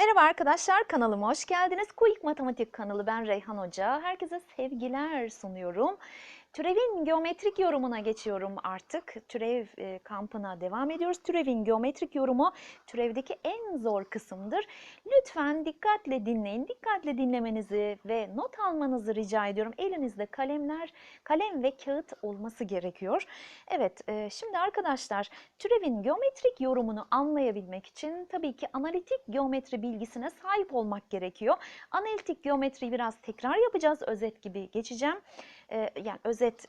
Merhaba arkadaşlar kanalıma hoş geldiniz. Quick Matematik kanalı ben Reyhan Hoca. Herkese sevgiler sunuyorum. Türevin geometrik yorumuna geçiyorum artık. Türev e, kampına devam ediyoruz. Türevin geometrik yorumu türevdeki en zor kısımdır. Lütfen dikkatle dinleyin. Dikkatle dinlemenizi ve not almanızı rica ediyorum. Elinizde kalemler, kalem ve kağıt olması gerekiyor. Evet, e, şimdi arkadaşlar türevin geometrik yorumunu anlayabilmek için tabii ki analitik geometri bilgisine sahip olmak gerekiyor. Analitik geometriyi biraz tekrar yapacağız. Özet gibi geçeceğim. Yani özet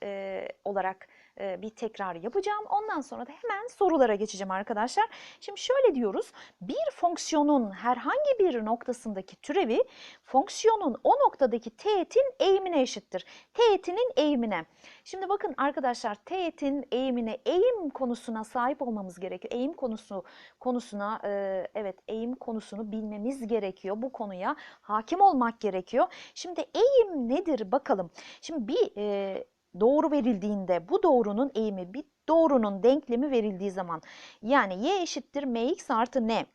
olarak bir tekrar yapacağım. Ondan sonra da hemen sorulara geçeceğim arkadaşlar. Şimdi şöyle diyoruz. Bir fonksiyonun herhangi bir noktasındaki türevi fonksiyonun o noktadaki teğetin eğimine eşittir. Teğetinin eğimine. Şimdi bakın arkadaşlar teğetin eğimine, eğim konusuna sahip olmamız gerekiyor. Eğim konusu konusuna e, evet eğim konusunu bilmemiz gerekiyor. Bu konuya hakim olmak gerekiyor. Şimdi eğim nedir bakalım. Şimdi bir e, doğru verildiğinde bu doğrunun eğimi bir doğrunun denklemi verildiği zaman yani y eşittir mx artı n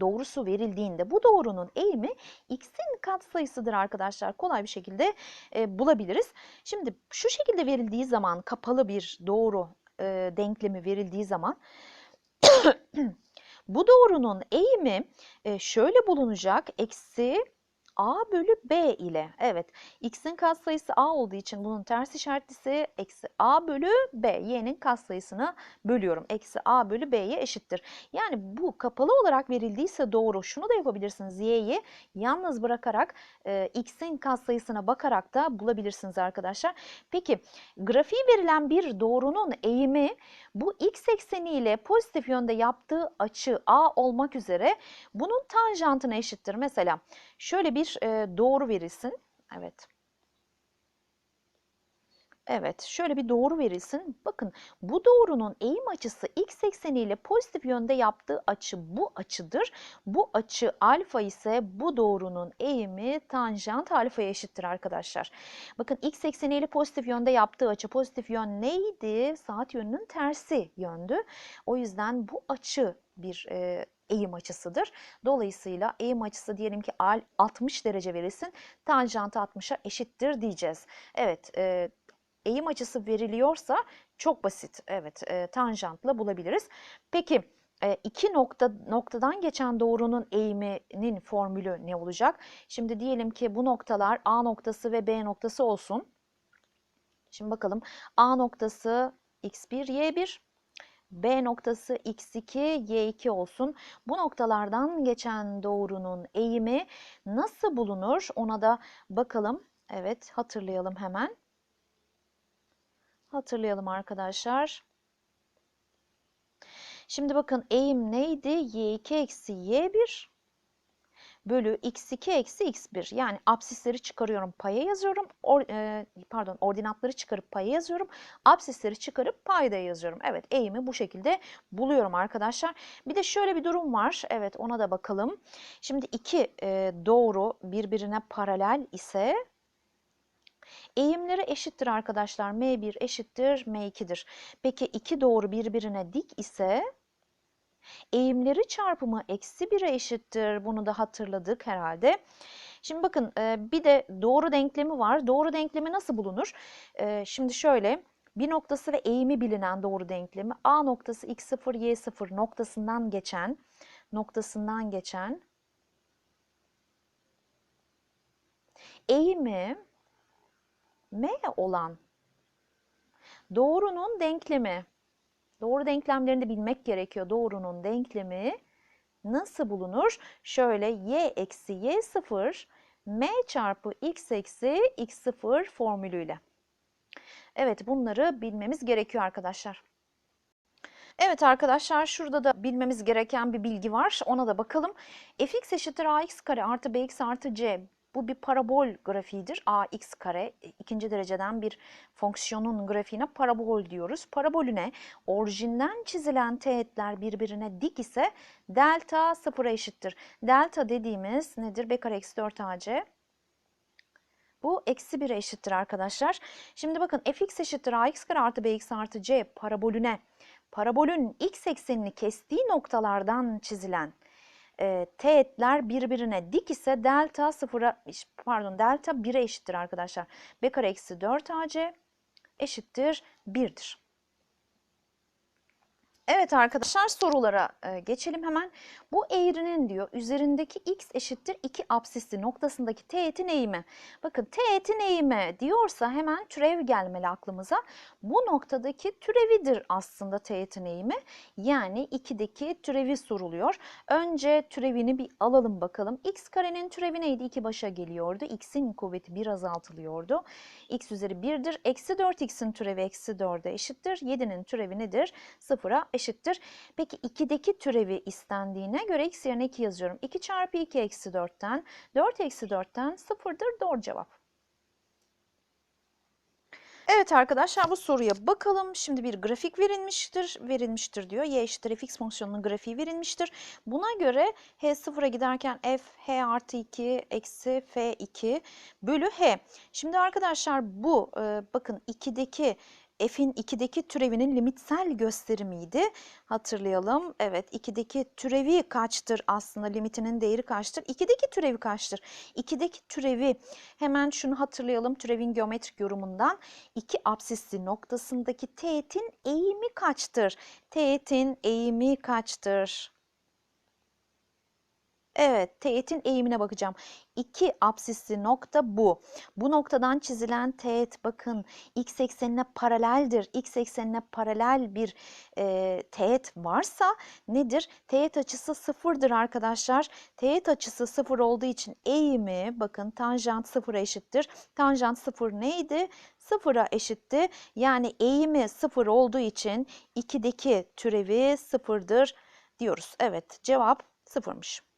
doğrusu verildiğinde bu doğrunun eğimi x'in katsayısıdır arkadaşlar. Kolay bir şekilde e, bulabiliriz. Şimdi şu şekilde verildiği zaman kapalı bir doğru e, denklemi verildiği zaman bu doğrunun eğimi e, şöyle bulunacak. Eksi a bölü b ile. Evet x'in katsayısı a olduğu için bunun ters işaretlisi eksi a bölü b. y'nin katsayısını bölüyorum. Eksi a bölü b'ye eşittir. Yani bu kapalı olarak verildiyse doğru. Şunu da yapabilirsiniz. y'yi yalnız bırakarak e, x'in katsayısına bakarak da bulabilirsiniz arkadaşlar. Peki grafiği verilen bir doğrunun eğimi bu x ekseni ile pozitif yönde yaptığı açı a olmak üzere bunun tanjantına eşittir. Mesela şöyle bir e, doğru verilsin. Evet. Evet, şöyle bir doğru verilsin. Bakın bu doğrunun eğim açısı x ekseni ile pozitif yönde yaptığı açı bu açıdır. Bu açı alfa ise bu doğrunun eğimi tanjant alfaya eşittir arkadaşlar. Bakın x ekseni ile pozitif yönde yaptığı açı pozitif yön neydi? Saat yönünün tersi yöndü. O yüzden bu açı bir e, eğim açısıdır. Dolayısıyla eğim açısı diyelim ki 60 derece verilsin. Tanjant 60'a eşittir diyeceğiz. Evet, e, eğim açısı veriliyorsa çok basit. Evet, e, tanjantla bulabiliriz. Peki e, iki nokta noktadan geçen doğrunun eğiminin formülü ne olacak? Şimdi diyelim ki bu noktalar A noktası ve B noktası olsun. Şimdi bakalım A noktası x1, y1, B noktası x2, y2 olsun. Bu noktalardan geçen doğrunun eğimi nasıl bulunur? Ona da bakalım. Evet, hatırlayalım hemen. Hatırlayalım arkadaşlar. Şimdi bakın eğim neydi? y2 eksi y1 bölü x2 eksi x1. Yani absisleri çıkarıyorum paya yazıyorum. Or, e, pardon ordinatları çıkarıp paya yazıyorum. Absisleri çıkarıp payda yazıyorum. Evet eğimi bu şekilde buluyorum arkadaşlar. Bir de şöyle bir durum var. Evet ona da bakalım. Şimdi iki e, doğru birbirine paralel ise Eğimleri eşittir arkadaşlar. M1 eşittir M2'dir. Peki iki doğru birbirine dik ise eğimleri çarpımı eksi 1'e eşittir. Bunu da hatırladık herhalde. Şimdi bakın bir de doğru denklemi var. Doğru denklemi nasıl bulunur? Şimdi şöyle bir noktası ve eğimi bilinen doğru denklemi A noktası x0 y0 noktasından geçen noktasından geçen eğimi M olan doğrunun denklemi. Doğru denklemlerini de bilmek gerekiyor. Doğrunun denklemi nasıl bulunur? Şöyle y eksi y0 m çarpı x eksi x0 formülüyle. Evet bunları bilmemiz gerekiyor arkadaşlar. Evet arkadaşlar şurada da bilmemiz gereken bir bilgi var. Ona da bakalım. fx eşittir ax kare artı bx artı c bu bir parabol grafiğidir. ax kare ikinci dereceden bir fonksiyonun grafiğine parabol diyoruz. Parabolüne orijinden çizilen teğetler birbirine dik ise delta sıfıra eşittir. Delta dediğimiz nedir? b kare eksi 4 ac. Bu eksi 1'e eşittir arkadaşlar. Şimdi bakın fx eşittir ax kare artı bx artı c parabolüne parabolün x eksenini kestiği noktalardan çizilen e, teğetler birbirine dik ise delta sıfıra pardon delta 1'e eşittir arkadaşlar. B kare eksi 4 AC eşittir 1'dir. Evet arkadaşlar sorulara e, geçelim hemen. Bu eğrinin diyor üzerindeki x eşittir 2 apsisli noktasındaki teğetin eğimi. Bakın teğetin eğimi diyorsa hemen türev gelmeli aklımıza. Bu noktadaki türevidir aslında teğetin eğimi. Yani 2'deki türevi soruluyor. Önce türevini bir alalım bakalım. x karenin türevi neydi? 2 başa geliyordu. x'in kuvveti 1 azaltılıyordu. x üzeri 1'dir. Eksi 4x'in türevi eksi 4'e eşittir. 7'nin türevi nedir? 0'a eşittir. Peki 2'deki türevi istendiğine göre x yerine 2 yazıyorum. 2 çarpı 2 eksi 4'ten 4 eksi 4'ten 0'dır doğru cevap. Evet arkadaşlar bu soruya bakalım. Şimdi bir grafik verilmiştir. Verilmiştir diyor. Y eşittir fx fonksiyonunun grafiği verilmiştir. Buna göre h sıfıra giderken f h artı 2 eksi f2 bölü h. Şimdi arkadaşlar bu e, bakın 2'deki f'in 2'deki türevinin limitsel gösterimiydi. Hatırlayalım. Evet 2'deki türevi kaçtır aslında limitinin değeri kaçtır? 2'deki türevi kaçtır? 2'deki türevi hemen şunu hatırlayalım türevin geometrik yorumundan. 2 apsisli noktasındaki teğetin eğimi kaçtır? Teğetin eğimi kaçtır? Evet, teğetin eğimine bakacağım. İki apsisli nokta bu. Bu noktadan çizilen teğet bakın x eksenine paraleldir. X eksenine paralel bir e, teğet varsa nedir? Teğet açısı sıfırdır arkadaşlar. Teğet açısı sıfır olduğu için eğimi bakın tanjant sıfıra eşittir. Tanjant sıfır neydi? Sıfıra eşitti. Yani eğimi sıfır olduğu için 2'deki türevi sıfırdır diyoruz. Evet cevap sıfırmış.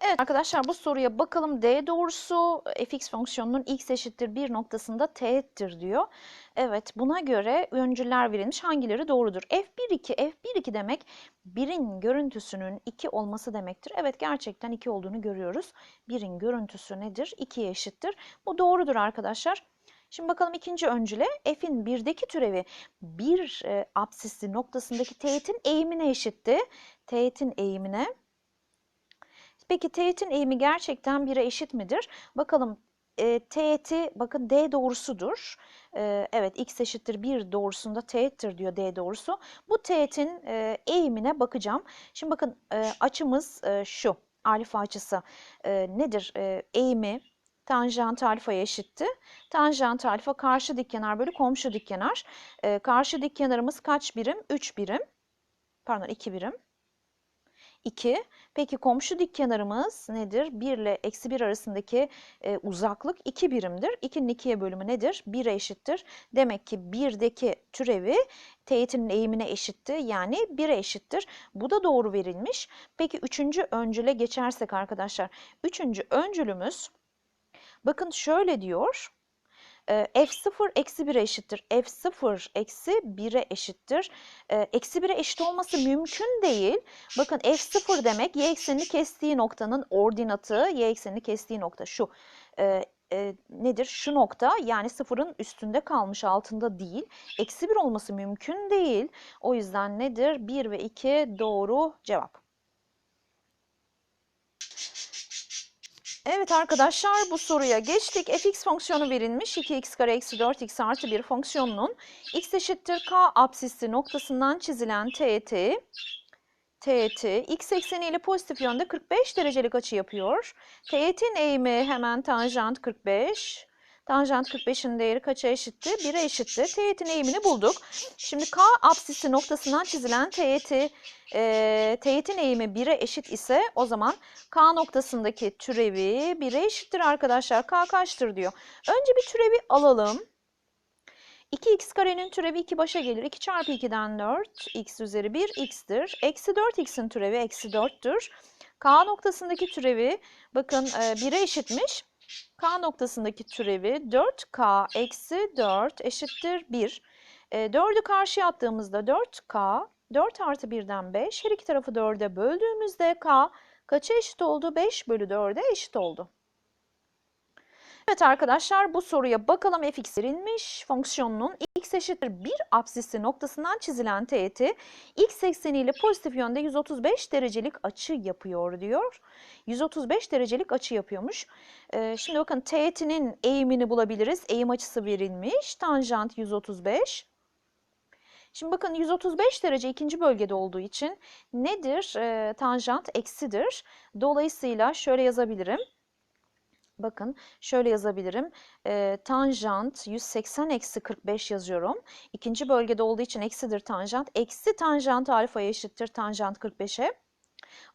Evet arkadaşlar bu soruya bakalım. D doğrusu fx fonksiyonunun x eşittir 1 noktasında teğettir diyor. Evet buna göre öncüler verilmiş. Hangileri doğrudur? F1-2, F1-2 demek 1'in görüntüsünün 2 olması demektir. Evet gerçekten 2 olduğunu görüyoruz. 1'in görüntüsü nedir? 2'ye eşittir. Bu doğrudur arkadaşlar. Şimdi bakalım ikinci öncüle f'in birdeki türevi bir e, apsisli noktasındaki teğetin eğimine eşitti. Teğetin eğimine Peki teğetin eğimi gerçekten 1'e eşit midir? Bakalım e, teğeti bakın D doğrusudur. E, evet x eşittir 1 doğrusunda teğettir diyor D doğrusu. Bu teğetin e, eğimine bakacağım. Şimdi bakın e, açımız e, şu alfa açısı e, nedir? E, eğimi tanjant alfaya eşitti. Tanjant alfa karşı dik kenar bölü komşu dik kenar. E, karşı dik kenarımız kaç birim? 3 birim. Pardon 2 birim. 2. Peki komşu dik kenarımız nedir? 1 ile eksi 1 arasındaki e, uzaklık 2 birimdir. 2'nin 2'ye bölümü nedir? 1'e eşittir. Demek ki 1'deki türevi teğetinin eğimine eşitti. Yani 1'e eşittir. Bu da doğru verilmiş. Peki 3. öncüle geçersek arkadaşlar. 3. öncülümüz bakın şöyle diyor f0 eksi 1'e eşittir. f0 eksi 1'e eşittir. Eksi 1'e eşit olması mümkün değil. Bakın f0 demek y eksenini kestiği noktanın ordinatı, y eksenini kestiği nokta şu. E, e, nedir? Şu nokta yani sıfırın üstünde kalmış altında değil. Eksi 1 olması mümkün değil. O yüzden nedir? 1 ve 2 doğru cevap. Evet arkadaşlar bu soruya geçtik. fx fonksiyonu verilmiş 2x kare eksi 4x artı 1 fonksiyonunun x eşittir k apsisli noktasından çizilen teğeti teğeti x ekseni ile pozitif yönde 45 derecelik açı yapıyor. Teğetin eğimi hemen tanjant 45. Tanjant 45'in değeri kaça eşitti? 1'e eşitti. Teğetin eğimini bulduk. Şimdi K apsisi noktasından çizilen teğeti, e, teğetin eğimi 1'e eşit ise o zaman K noktasındaki türevi 1'e eşittir arkadaşlar. K kaçtır diyor. Önce bir türevi alalım. 2x karenin türevi 2 başa gelir. 2 çarpı 2'den 4. x üzeri 1 x'tir. Eksi 4x'in türevi eksi 4'tür. K noktasındaki türevi bakın 1'e eşitmiş. K noktasındaki türevi 4K eksi 4 eşittir 1. E, 4'ü karşıya attığımızda 4K, 4 artı 1'den 5. Her iki tarafı 4'e böldüğümüzde K kaça eşit oldu? 5 bölü 4'e eşit oldu. Evet arkadaşlar bu soruya bakalım fx verilmiş. Fonksiyonunun x eşittir 1 apsisi noktasından çizilen teğeti x ekseniyle pozitif yönde 135 derecelik açı yapıyor diyor. 135 derecelik açı yapıyormuş. Ee, şimdi bakın teğetinin eğimini bulabiliriz. Eğim açısı verilmiş. Tanjant 135. Şimdi bakın 135 derece ikinci bölgede olduğu için nedir? Ee, tanjant eksidir. Dolayısıyla şöyle yazabilirim. Bakın şöyle yazabilirim. E, tanjant 180 eksi 45 yazıyorum. İkinci bölgede olduğu için eksidir tanjant. Eksi tanjant alfaya eşittir tanjant 45'e.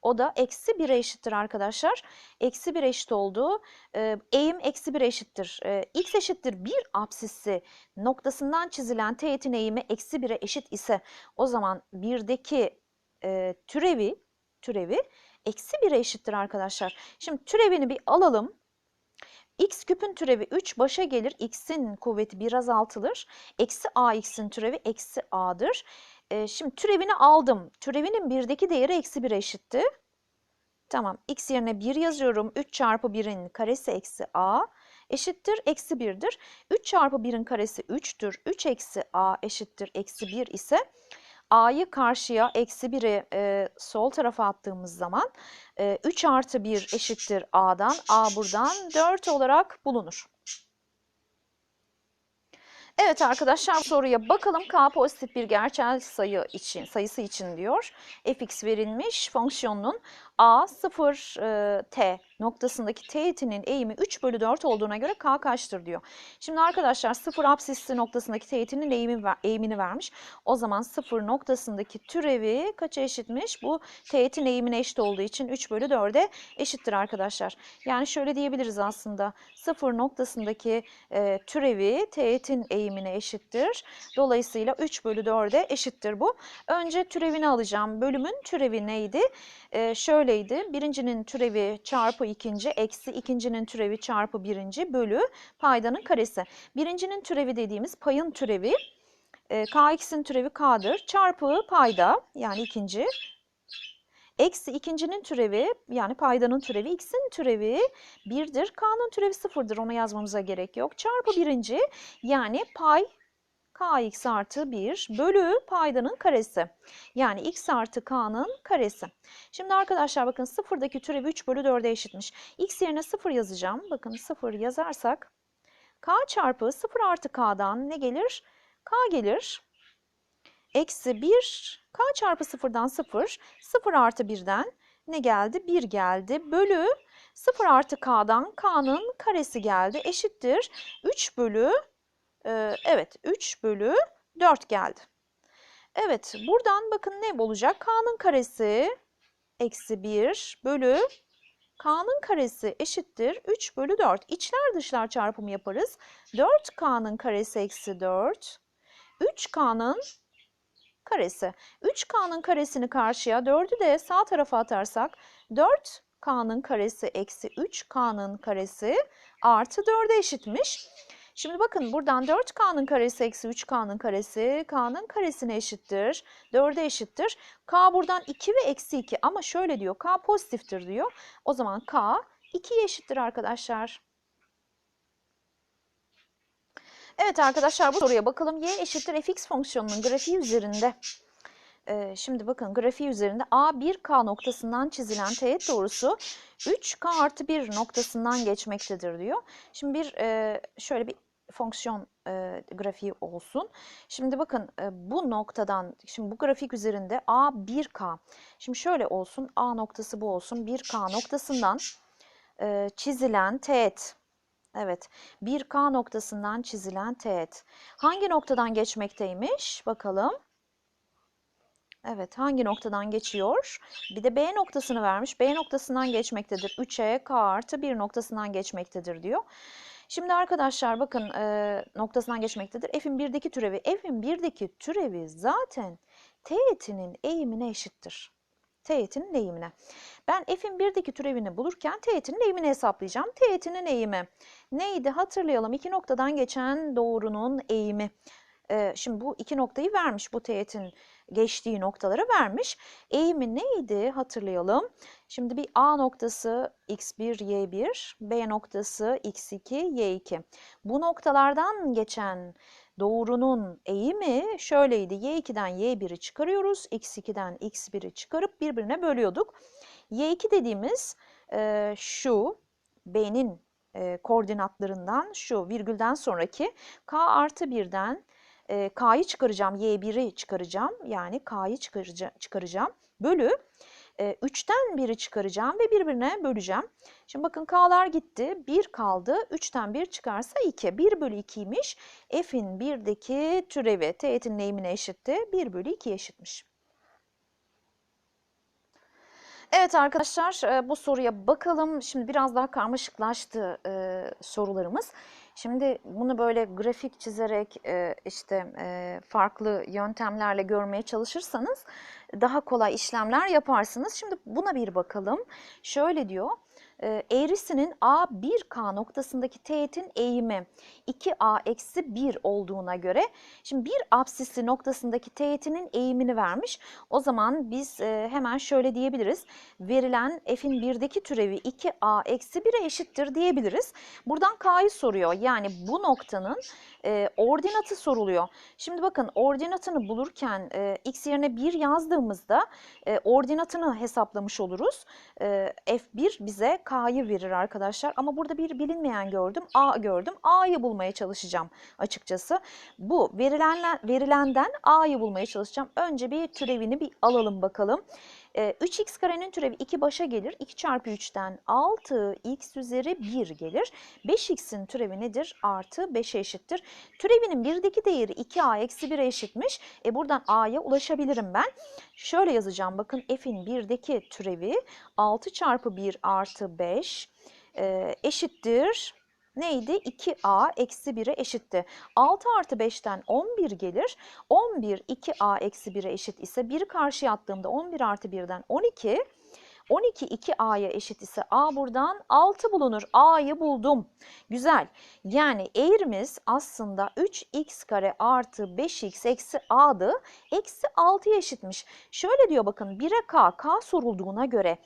O da eksi 1'e eşittir arkadaşlar. Eksi 1 eşit oldu. E, eğim eksi 1 eşittir. E, x eşittir 1 apsisi noktasından çizilen teğetin eğimi eksi 1'e eşit ise o zaman 1'deki e, türevi türevi eksi 1'e eşittir arkadaşlar. Şimdi türevini bir alalım x küpün türevi 3 başa gelir. x'in kuvveti bir azaltılır. Eksi ax'in türevi eksi a'dır. E, şimdi türevini aldım. Türevinin birdeki değeri eksi 1'e eşitti. Tamam x yerine 1 yazıyorum. 3 çarpı 1'in karesi eksi a eşittir eksi 1'dir. 3 çarpı 1'in karesi 3'tür. 3 eksi a eşittir eksi 1 ise a'yı karşıya eksi 1'i e, sol tarafa attığımız zaman e, 3 artı 1 eşittir a'dan. a buradan 4 olarak bulunur. Evet arkadaşlar soruya bakalım. K pozitif bir gerçel sayı için, sayısı için diyor. fx verilmiş fonksiyonunun a 0 e, t noktasındaki teğetinin eğimi 3 bölü 4 olduğuna göre k kaçtır diyor. Şimdi arkadaşlar 0 apsisli noktasındaki teğetinin eğimi, eğimini vermiş. O zaman 0 noktasındaki türevi kaça eşitmiş? Bu teğetin eğimine eşit olduğu için 3 bölü 4'e eşittir arkadaşlar. Yani şöyle diyebiliriz aslında 0 noktasındaki e, türevi teğetin eğimine eşittir. Dolayısıyla 3 bölü 4'e eşittir bu. Önce türevini alacağım. Bölümün türevi neydi? E, şöyleydi. Birincinin türevi çarpı ikinci eksi ikincinin türevi çarpı birinci bölü paydanın karesi. Birincinin türevi dediğimiz payın türevi e, kx'in türevi k'dır çarpı payda yani ikinci eksi ikincinin türevi yani paydanın türevi x'in türevi 1'dir. K'nın türevi 0'dır onu yazmamıza gerek yok. Çarpı birinci yani pay kx artı 1 bölü paydanın karesi. Yani x artı k'nın karesi. Şimdi arkadaşlar bakın sıfırdaki türevi 3 bölü 4'e eşitmiş. x yerine 0 yazacağım. Bakın 0 yazarsak k çarpı 0 artı k'dan ne gelir? k gelir. Eksi 1 k çarpı 0'dan 0. 0 artı 1'den ne geldi? 1 geldi. Bölü 0 artı k'dan k'nın karesi geldi. Eşittir. 3 bölü evet 3 bölü 4 geldi. Evet buradan bakın ne olacak? K'nın karesi eksi 1 bölü K'nın karesi eşittir 3 bölü 4. İçler dışlar çarpımı yaparız. 4K'nın karesi eksi 4. 3K'nın karesi. 3K'nın karesini karşıya 4'ü de sağ tarafa atarsak 4K'nın karesi eksi 3K'nın karesi artı 4'e eşitmiş. Şimdi bakın buradan 4K'nın karesi eksi 3K'nın karesi K'nın karesine eşittir. 4'e eşittir. K buradan 2 ve eksi 2 ama şöyle diyor K pozitiftir diyor. O zaman K 2'ye eşittir arkadaşlar. Evet arkadaşlar bu soruya bakalım. Y eşittir fx fonksiyonunun grafiği üzerinde. Ee, şimdi bakın grafiği üzerinde A1K noktasından çizilen teğet doğrusu 3K artı 1 noktasından geçmektedir diyor. Şimdi bir e, şöyle bir fonksiyon e, grafiği olsun. Şimdi bakın e, bu noktadan, şimdi bu grafik üzerinde A 1K. Şimdi şöyle olsun, A noktası bu olsun. 1K noktasından e, çizilen teğet. Evet, 1K noktasından çizilen teğet. Hangi noktadan geçmekteymiş? Bakalım. Evet, hangi noktadan geçiyor? Bir de B noktasını vermiş. B noktasından geçmektedir. 3'e K artı 1 noktasından geçmektedir diyor. Şimdi arkadaşlar bakın e, noktasından geçmektedir. F'in 1'deki türevi. F'in 1'deki türevi zaten teğetinin eğimine eşittir. Teğetinin eğimine. Ben F'in 1'deki türevini bulurken teğetinin eğimini hesaplayacağım. Teğetinin eğimi neydi hatırlayalım. İki noktadan geçen doğrunun eğimi. Şimdi bu iki noktayı vermiş. Bu teğetin geçtiği noktaları vermiş. Eğimi neydi hatırlayalım. Şimdi bir A noktası x1, y1, B noktası x2, y2. Bu noktalardan geçen doğrunun eğimi şöyleydi. y2'den y1'i çıkarıyoruz. x2'den x1'i çıkarıp birbirine bölüyorduk. y2 dediğimiz e, şu B'nin e, koordinatlarından şu virgülden sonraki k artı 1'den e, k'yı çıkaracağım, y1'i çıkaracağım. Yani k'yı çıkaracağım. Bölü e, 3'ten 1'i çıkaracağım ve birbirine böleceğim. Şimdi bakın k'lar gitti. 1 kaldı. 3'ten 1 çıkarsa 2. 1 bölü 2'ymiş. F'in 1'deki türevi teğetin eğimine eşitti. 1 bölü 2 eşitmiş. Evet arkadaşlar e, bu soruya bakalım. Şimdi biraz daha karmaşıklaştı e, sorularımız. Şimdi bunu böyle grafik çizerek e, işte e, farklı yöntemlerle görmeye çalışırsanız daha kolay işlemler yaparsınız. Şimdi buna bir bakalım. Şöyle diyor. E, eğrisinin A1K noktasındaki teğetin eğimi 2A eksi 1 olduğuna göre şimdi bir apsisi noktasındaki teğetinin eğimini vermiş. O zaman biz e, hemen şöyle diyebiliriz. Verilen f'in 1'deki türevi 2A eksi 1'e eşittir diyebiliriz. Buradan K'yı soruyor. Yani bu noktanın e, ordinatı soruluyor. Şimdi bakın ordinatını bulurken e, x yerine 1 yazdığımızda ordinatını hesaplamış oluruz. E, f1 bize K'yı verir arkadaşlar. Ama burada bir bilinmeyen gördüm. A gördüm. A'yı bulmaya çalışacağım açıkçası. Bu verilen, verilenden A'yı bulmaya çalışacağım. Önce bir türevini bir alalım bakalım. 3x karenin türevi 2 başa gelir. 2 çarpı 3'ten 6 x üzeri 1 gelir. 5x'in türevi nedir? Artı 5'e eşittir. Türevinin birdeki değeri 2a eksi 1'e eşitmiş. E buradan a'ya ulaşabilirim ben. Şöyle yazacağım bakın f'in birdeki türevi 6 çarpı 1 artı 5 e, eşittir neydi? 2a eksi 1'e eşitti. 6 artı 5'ten 11 gelir. 11 2a eksi 1'e eşit ise 1'i karşıya attığımda 11 artı 1'den 12. 12 2a'ya eşit ise a buradan 6 bulunur. a'yı buldum. Güzel. Yani eğrimiz aslında 3x kare artı 5x eksi a'dı. Eksi 6'ya eşitmiş. Şöyle diyor bakın 1'e k, k sorulduğuna göre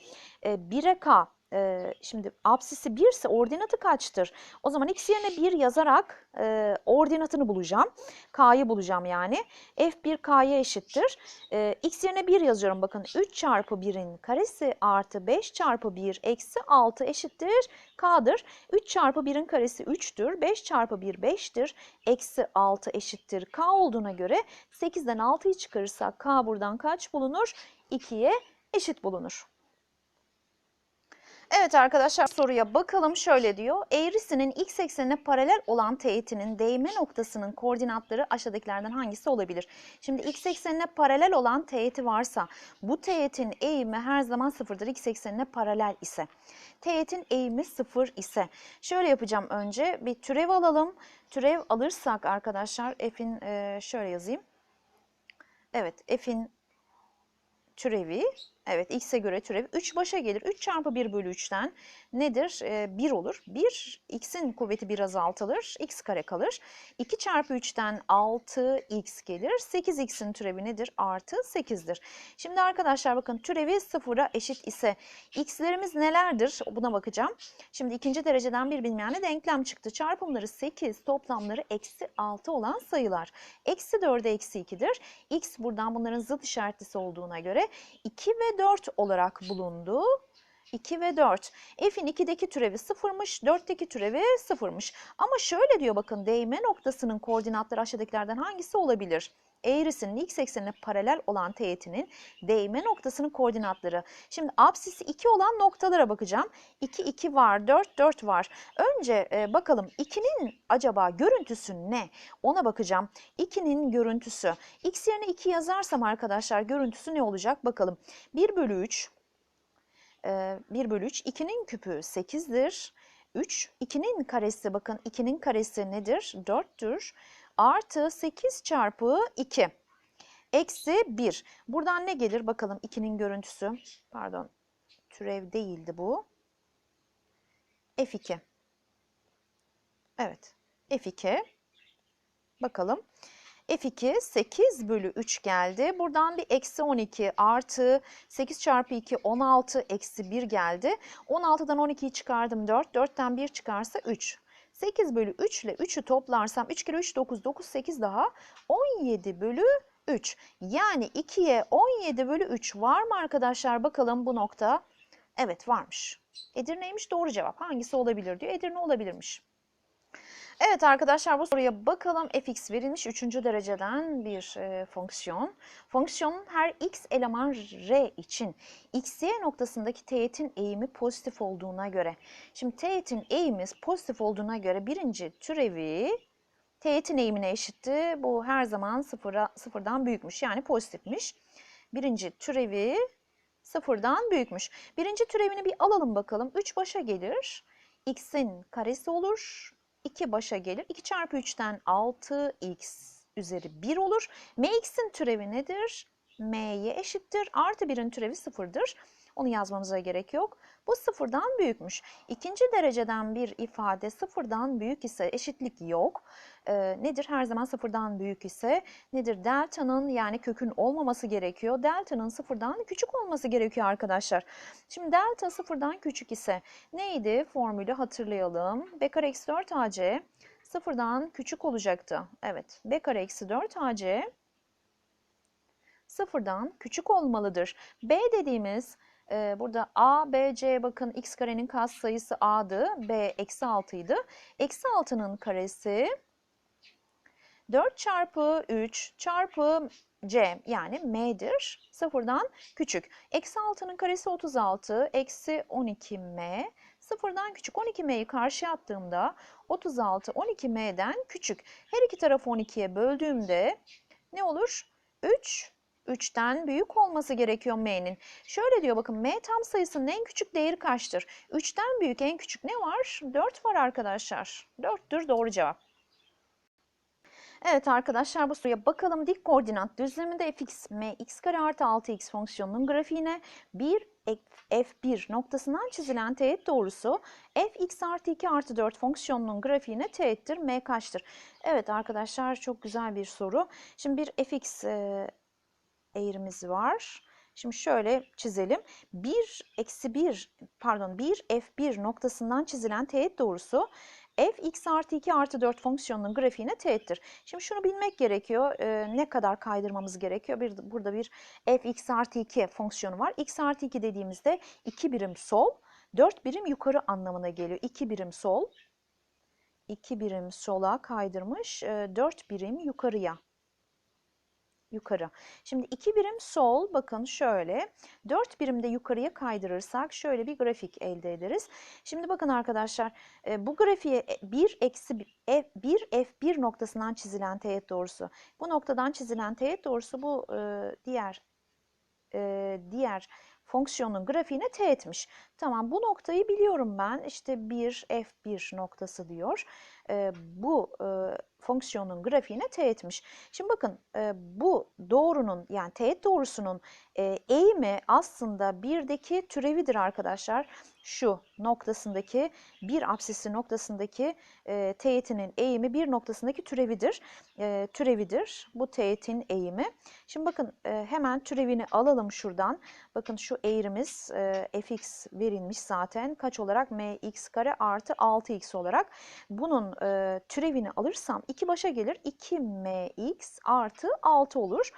1'e k e, şimdi apsisi 1 ise ordinatı kaçtır? O zaman x yerine 1 yazarak e, ordinatını bulacağım. K'yı bulacağım yani. F1 K'ya eşittir. E, x yerine 1 yazıyorum bakın. 3 çarpı 1'in karesi artı 5 çarpı 1 eksi 6 eşittir. K'dır. 3 çarpı 1'in karesi 3'tür. 5 çarpı 1 5'tir. Eksi 6 eşittir. K olduğuna göre 8'den 6'yı çıkarırsak K buradan kaç bulunur? 2'ye eşit bulunur. Evet arkadaşlar soruya bakalım şöyle diyor. Eğrisinin x eksenine paralel olan teğetinin değme noktasının koordinatları aşağıdakilerden hangisi olabilir? Şimdi x eksenine paralel olan teğeti varsa bu teğetin eğimi her zaman sıfırdır. x eksenine paralel ise. Teğetin eğimi sıfır ise. Şöyle yapacağım önce bir türev alalım. Türev alırsak arkadaşlar f'in şöyle yazayım. Evet f'in türevi Evet x'e göre türev 3 başa gelir. 3 çarpı 1 bölü 3'ten nedir? Ee, 1 olur. 1 x'in kuvveti 1 azaltılır. x kare kalır. 2 çarpı 3'ten 6x gelir. 8x'in türevi nedir? Artı 8'dir. Şimdi arkadaşlar bakın türevi sıfıra eşit ise x'lerimiz nelerdir? Buna bakacağım. Şimdi ikinci dereceden bir bilmeyenle denklem çıktı. Çarpımları 8, toplamları eksi 6 olan sayılar. Eksi 4'e eksi 2'dir. x buradan bunların zıt işaretlisi olduğuna göre 2 ve 4 olarak bulundu. 2 ve 4. F'in 2'deki türevi 0'mış, 4'teki türevi 0'mış. Ama şöyle diyor bakın değme noktasının koordinatları aşağıdakilerden hangisi olabilir? Eğrisinin x eksenine paralel olan teğetinin değme noktasının koordinatları. Şimdi apsisi 2 olan noktalara bakacağım. 2, 2 var, 4, 4 var. Önce e, bakalım 2'nin acaba görüntüsü ne? Ona bakacağım. 2'nin görüntüsü. X yerine 2 yazarsam arkadaşlar görüntüsü ne olacak? Bakalım. 1 bölü 3 1 bölü 3. 2'nin küpü 8'dir. 3. 2'nin karesi bakın 2'nin karesi nedir? 4'tür. Artı 8 çarpı 2. Eksi 1. Buradan ne gelir? Bakalım 2'nin görüntüsü. Pardon. Türev değildi bu. F2. Evet. F2. Bakalım. F2 8 bölü 3 geldi. Buradan bir eksi 12 artı 8 çarpı 2 16 eksi 1 geldi. 16'dan 12'yi çıkardım 4. 4'ten 1 çıkarsa 3. 8 bölü 3 ile 3'ü toplarsam 3 kere 3 9 9 8 daha 17 bölü 3. Yani 2'ye 17 bölü 3 var mı arkadaşlar? Bakalım bu nokta. Evet varmış. Edirne'ymiş doğru cevap. Hangisi olabilir diyor. Edirne olabilirmiş. Evet arkadaşlar bu soruya bakalım. fx verilmiş 3. dereceden bir e, fonksiyon. Fonksiyonun her x eleman r için x, y noktasındaki teğetin eğimi pozitif olduğuna göre. Şimdi teğetin eğimi pozitif olduğuna göre birinci türevi teğetin eğimine eşitti. Bu her zaman sıfıra, sıfırdan büyükmüş yani pozitifmiş. Birinci türevi sıfırdan büyükmüş. Birinci türevini bir alalım bakalım. 3 başa gelir. x'in karesi olur. 2 başa gelir. 2 çarpı 3'ten 6x üzeri 1 olur. mx'in türevi nedir? m'ye eşittir. Artı 1'in türevi sıfırdır. Onu yazmamıza gerek yok. Bu sıfırdan büyükmüş. İkinci dereceden bir ifade sıfırdan büyük ise eşitlik yok. Ee, nedir? Her zaman sıfırdan büyük ise nedir? Delta'nın yani kökün olmaması gerekiyor. Delta'nın sıfırdan küçük olması gerekiyor arkadaşlar. Şimdi delta sıfırdan küçük ise neydi? Formülü hatırlayalım. b kare eksi 4 ac sıfırdan küçük olacaktı. Evet. b kare eksi 4 ac sıfırdan küçük olmalıdır. b dediğimiz ee, burada a, b, c bakın x karenin kas sayısı a'dı. b eksi 6 idi. Eksi 6'nın karesi 4 çarpı 3 çarpı c yani m'dir. Sıfırdan küçük. Eksi 6'nın karesi 36. Eksi 12m. Sıfırdan küçük 12m'yi karşıya attığımda 36 12m'den küçük. Her iki tarafı 12'ye böldüğümde ne olur? 3 3'ten büyük olması gerekiyor m'nin. Şöyle diyor bakın m tam sayısının en küçük değeri kaçtır? 3'ten büyük en küçük ne var? 4 var arkadaşlar. 4'tür doğru cevap. Evet arkadaşlar bu soruya bakalım. Dik koordinat düzleminde fx m x kare artı 6x fonksiyonunun grafiğine bir f1 noktasından çizilen teğet doğrusu fx artı 2 artı 4 fonksiyonunun grafiğine teğettir. m kaçtır? Evet arkadaşlar çok güzel bir soru. Şimdi bir fx e, eğrimiz var. Şimdi şöyle çizelim. 1 eksi 1 pardon 1 f1 noktasından çizilen teğet doğrusu fx artı 2 artı 4 fonksiyonunun grafiğine teğettir. Şimdi şunu bilmek gerekiyor. Ee, ne kadar kaydırmamız gerekiyor? Bir, burada bir fx artı 2 fonksiyonu var. x artı 2 dediğimizde 2 birim sol, 4 birim yukarı anlamına geliyor. 2 birim sol, 2 birim sola kaydırmış, 4 birim yukarıya yukarı. Şimdi iki birim sol bakın şöyle dört birim de yukarıya kaydırırsak şöyle bir grafik elde ederiz. Şimdi bakın arkadaşlar e, bu grafiğe 1 eksi 1 F1 noktasından çizilen teğet doğrusu. Bu noktadan çizilen teğet doğrusu bu e, diğer e, diğer fonksiyonun grafiğine teğetmiş. Tamam bu noktayı biliyorum ben. İşte 1 F1 noktası diyor. bu fonksiyonun grafiğine teğetmiş. Şimdi bakın e, bu doğrunun yani teğet doğrusunun e, eğimi aslında birdeki türevidir arkadaşlar. Şu noktasındaki bir apsisi noktasındaki e, teğetinin eğimi bir noktasındaki türevidir. E, türevidir bu teğetin eğimi. Şimdi bakın e, hemen türevini alalım şuradan. Bakın şu eğrimiz e, fx verilmiş zaten. Kaç olarak? mx kare artı 6x olarak. Bunun e, türevini alırsam 2 başa gelir. 2mx artı 6 olur.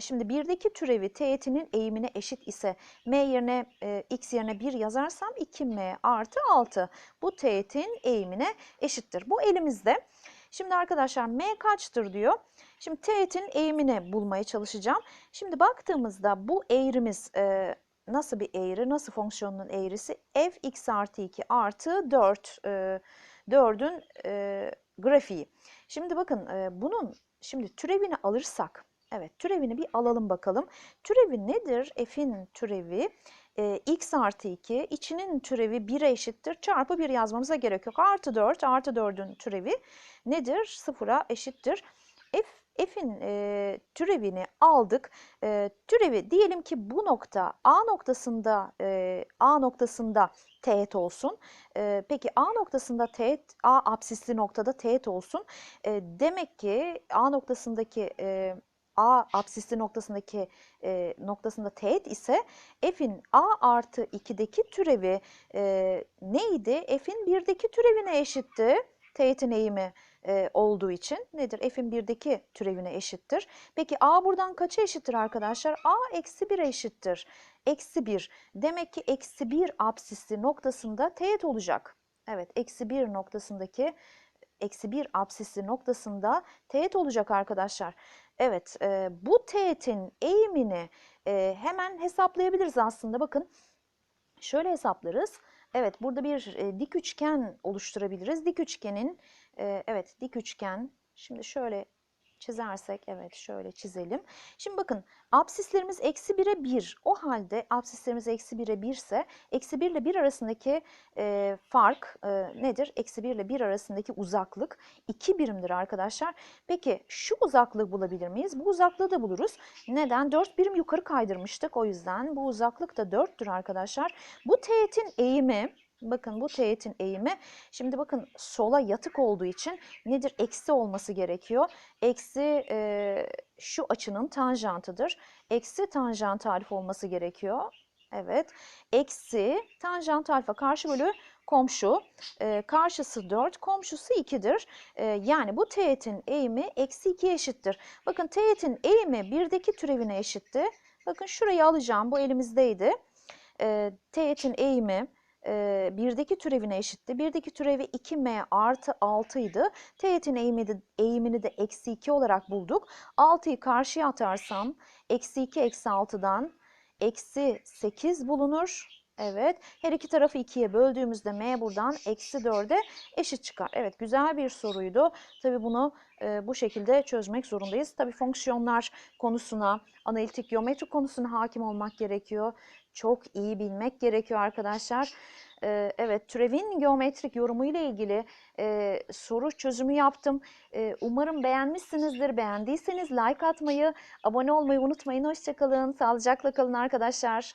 Şimdi birdeki türevi teğetinin eğimine eşit ise m yerine x yerine 1 yazarsam 2m artı 6 bu teğetin eğimine eşittir. Bu elimizde. Şimdi arkadaşlar m kaçtır diyor. Şimdi teğetin eğimini bulmaya çalışacağım. Şimdi baktığımızda bu eğrimiz nasıl bir eğri, nasıl fonksiyonun eğrisi? f x artı 2 artı 4, 4'ün grafiği. Şimdi bakın bunun şimdi türevini alırsak Evet türevini bir alalım bakalım. Türevi nedir? F'in türevi e, x artı 2 içinin türevi 1'e eşittir. Çarpı 1 yazmamıza gerek yok. Artı 4 artı 4'ün türevi nedir? 0'a eşittir. F f'in e, türevini aldık. E, türevi diyelim ki bu nokta A noktasında e, A noktasında teğet olsun. E, peki A noktasında teğet, A apsisli noktada teğet olsun. E, demek ki A noktasındaki e, A apsisli noktasındaki e, noktasında teğet ise f'in A artı 2'deki türevi e, neydi? F'in 1'deki türevine eşitti. Teğetin eğimi e, olduğu için nedir? F'in 1'deki türevine eşittir. Peki A buradan kaça eşittir arkadaşlar? A eksi 1'e eşittir. Eksi 1. Demek ki eksi 1 apsisli noktasında teğet olacak. Evet eksi 1 noktasındaki eksi 1 apsisli noktasında teğet olacak arkadaşlar. Evet e, bu teğetin eğimini e, hemen hesaplayabiliriz aslında. Bakın şöyle hesaplarız. Evet burada bir e, dik üçgen oluşturabiliriz. Dik üçgenin e, evet dik üçgen şimdi şöyle çizersek evet şöyle çizelim. Şimdi bakın absislerimiz eksi 1'e 1. O halde absislerimiz eksi 1'e 1 ise eksi 1 ile 1 arasındaki e, fark e, nedir? Eksi 1 ile 1 arasındaki uzaklık 2 birimdir arkadaşlar. Peki şu uzaklığı bulabilir miyiz? Bu uzaklığı da buluruz. Neden? 4 birim yukarı kaydırmıştık. O yüzden bu uzaklık da 4'tür arkadaşlar. Bu teğetin eğimi Bakın bu teğetin eğimi şimdi bakın sola yatık olduğu için nedir? Eksi olması gerekiyor. Eksi e, şu açının tanjantıdır. Eksi tanjant alfa olması gerekiyor. Evet. Eksi tanjant alfa karşı bölü komşu. E, karşısı 4, komşusu 2'dir. E, yani bu teğetin eğimi eksi 2 eşittir. Bakın teğetin eğimi 1'deki türevine eşitti. Bakın şurayı alacağım. Bu elimizdeydi. E, teğetin eğimi birdeki türevine eşitti. Birdeki türevi 2m artı 6 idi. Teğetin eğimi eğimini de eksi 2 olarak bulduk. 6'yı karşıya atarsam eksi 2 eksi 6'dan eksi 8 bulunur. Evet her iki tarafı 2'ye böldüğümüzde m buradan eksi 4'e eşit çıkar. Evet güzel bir soruydu. Tabi bunu e, bu şekilde çözmek zorundayız. Tabi fonksiyonlar konusuna, analitik geometri konusuna hakim olmak gerekiyor. Çok iyi bilmek gerekiyor arkadaşlar. Ee, evet, türevin geometrik yorumu ile ilgili e, soru çözümü yaptım. E, umarım beğenmişsinizdir. Beğendiyseniz like atmayı, abone olmayı unutmayın. Hoşçakalın, sağlıcakla kalın arkadaşlar.